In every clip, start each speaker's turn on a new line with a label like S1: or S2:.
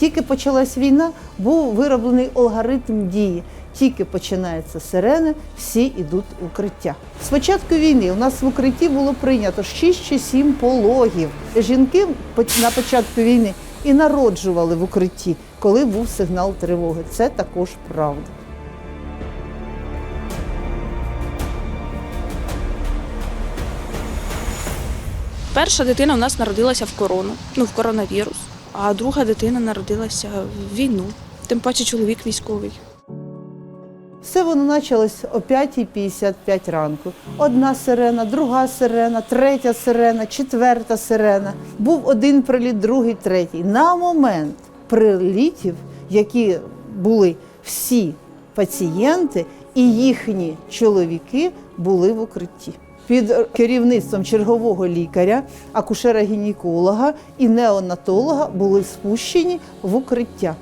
S1: Тільки почалась війна, був вироблений алгоритм дії. Тільки починається сирена, всі йдуть в укриття. З початку війни у нас в укритті було прийнято 6 чи 7 пологів. Жінки на початку війни і народжували в укритті, коли був сигнал тривоги. Це також правда.
S2: Перша дитина у нас народилася в корону, ну в коронавірус, а друга дитина народилася в війну. Тим паче чоловік військовий.
S1: Все воно почалось о 5.55 ранку. Одна сирена, друга сирена, третя сирена, четверта сирена. Був один приліт, другий, третій. На момент прилітів, які були всі пацієнти і їхні чоловіки були в укритті. Під керівництвом чергового лікаря, акушера-гінеколога і неонатолога були спущені в укриття.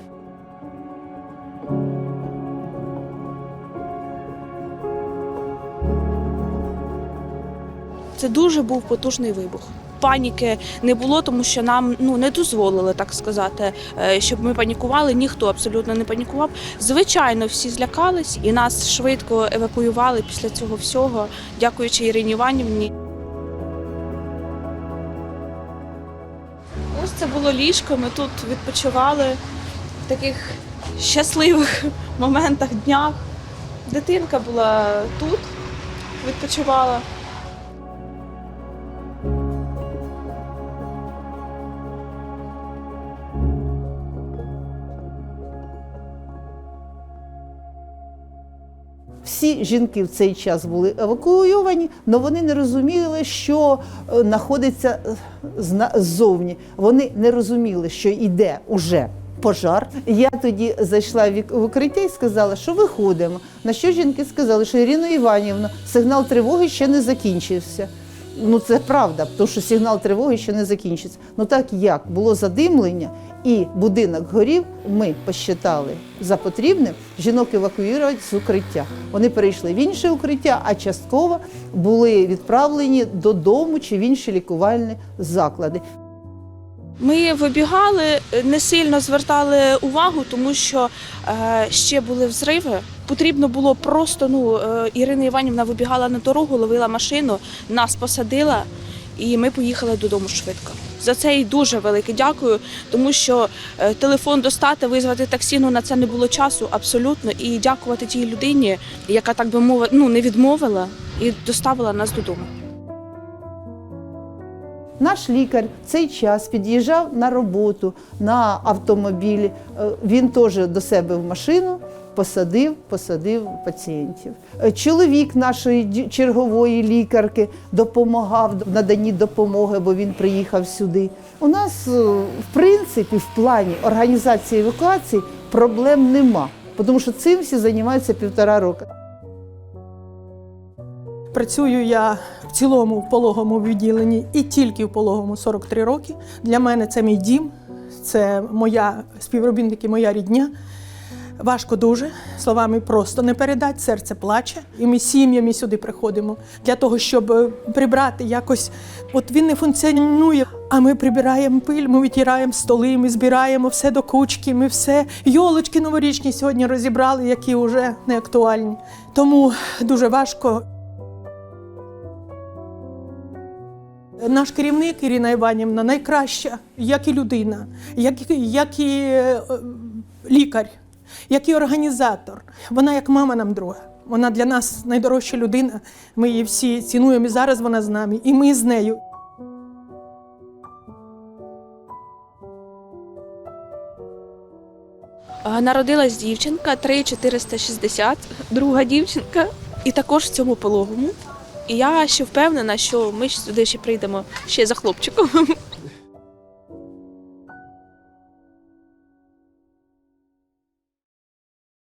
S2: Це дуже був потужний вибух. Паніки не було, тому що нам ну не дозволили так сказати, е, щоб ми панікували. Ніхто абсолютно не панікував. Звичайно, всі злякались, і нас швидко евакуювали після цього всього, дякуючи Ірині Іванівні. Ось це було ліжко. Ми тут відпочивали в таких щасливих моментах, днях. Дитинка була тут, відпочивала.
S1: Всі жінки в цей час були евакуйовані, але вони не розуміли, що е, знаходиться е, ззовні. Вони не розуміли, що йде уже пожар. Я тоді зайшла в укриття і сказала, що виходимо. На що жінки сказали, що Ірина Іванівна, сигнал тривоги ще не закінчився. Ну це правда, тому що сигнал тривоги ще не закінчиться. Ну так як було задимлення і будинок горів, ми посчитали за потрібним жінок евакуювати з укриття. Вони перейшли в інше укриття, а частково були відправлені додому чи в інші лікувальні заклади.
S2: Ми вибігали, не сильно звертали увагу, тому що е, ще були взриви. Потрібно було просто ну е, Ірина Іванівна вибігала на дорогу, ловила машину, нас посадила, і ми поїхали додому швидко. За це їй дуже велике дякую, тому що е, телефон достати, визвати таксі, ну на це не було часу абсолютно. І дякувати тій людині, яка так би мовити, ну не відмовила і доставила нас додому.
S1: Наш лікар в цей час під'їжджав на роботу на автомобілі. Е, Він теж до себе в машину посадив, посадив пацієнтів. Е, Чоловік нашої чергової лікарки допомагав в наданні допомоги, бо він приїхав сюди. У нас, е, в принципі, в плані організації евакуації проблем нема, тому що цим всі займаються півтора року.
S3: Працюю я в цілому в пологовому відділенні і тільки в пологовому 43 роки. Для мене це мій дім, це моя співробітники, моя рідня. Важко дуже, словами просто не передати, серце плаче. І ми сім'ями сюди приходимо для того, щоб е, прибрати якось. От він не функціонує, а ми прибираємо пиль, ми витираємо столи, ми збираємо все до кучки, ми все. Йолочки новорічні сьогодні розібрали, які вже не актуальні. Тому дуже важко. Наш керівник Ірина Іванівна найкраща, як і людина, як, як і е, лікар, як і організатор. Вона як мама нам друга. Вона для нас найдорожча людина. Ми її всі цінуємо. І зараз вона з нами, і ми з нею.
S2: Народилась дівчинка 3460, друга дівчинка, і також в цьому пологому. І я ще впевнена, що ми сюди ще прийдемо ще за хлопчиком.